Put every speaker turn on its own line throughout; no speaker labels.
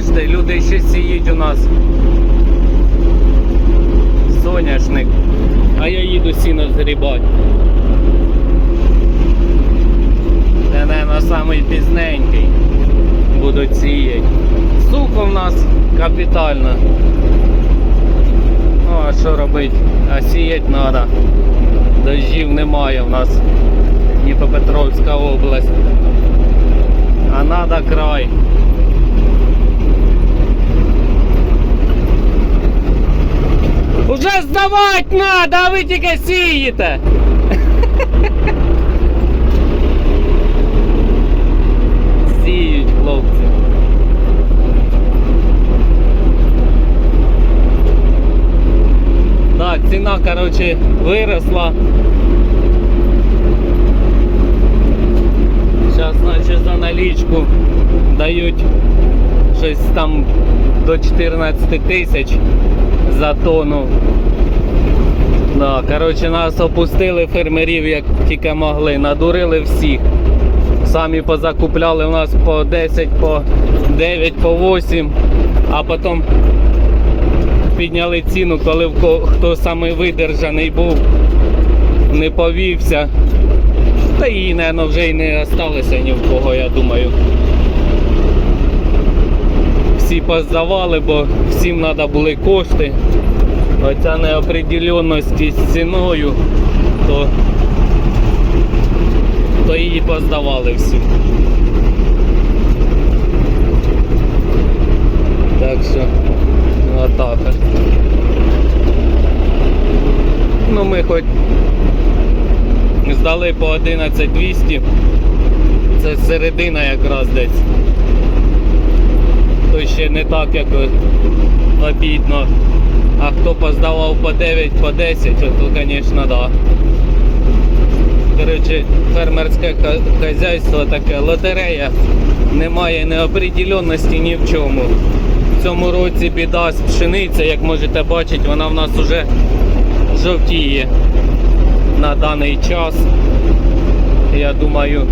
Бачите, люди ще сіють у нас. Соняшник. А я їду сіно згрібати. Це, наверное, самий пізненький. Будуть сіяти. Сухо в нас капітально. Ну, а що робити? А сіять треба. Дождів немає в нас. Дніпропетровська область. А надо край. Уже здавати надо, а ви тільки сієте. Сіють хлопці. Так, ціна, короче, виросла. Зараз, значить, за налічку дають щось там до 14 тисяч за тонну. Да, коротше, нас опустили фермерів, як тільки могли, надурили всіх. Самі позакупляли у нас по 10, по 9, по 8, а потім підняли ціну, коли хто саме видержаний був, не повівся. Та і, напевно, вже й не залишилося ні в кого, я думаю. Всі поздавали, бо всім треба були кошти. Оця неопределенність з ціною, то, то її поздавали всі. Так що, отак. от. Ну ми хоч здали по 11200. Це середина якраз десь. То ще не так, як обідно. Хто поздавав по 9, по 10, то, звісно, да. Коротше, фермерське хазяйство таке, лотерея. Немає неопределенності ні в чому. В цьому році біда з пшениця, як можете бачити, вона в нас вже жовтіє на даний час. Я думаю,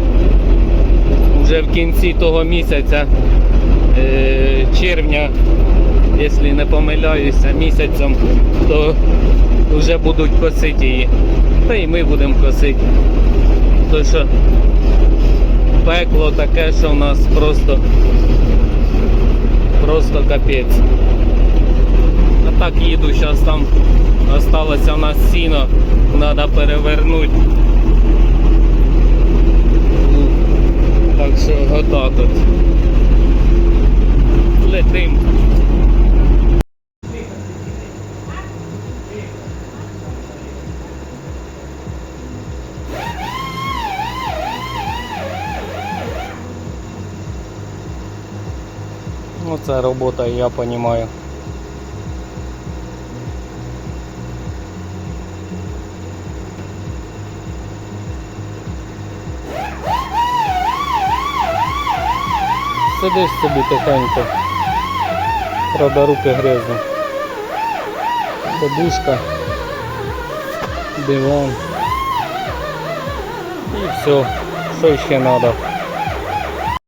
вже в кінці того місяця, е, червня, якщо не помиляюся, місяцем, то вже будуть косити її. Та і ми будемо косити. То що пекло таке, що в нас просто просто капець. А так їду, зараз там осталося в нас сіно, треба перевернути. Ну, Так що отак от. Ну це робота, я розумію. Сидиш собі тихенько. Правда, руки грязні. Подушка, диван. І все, що ще треба.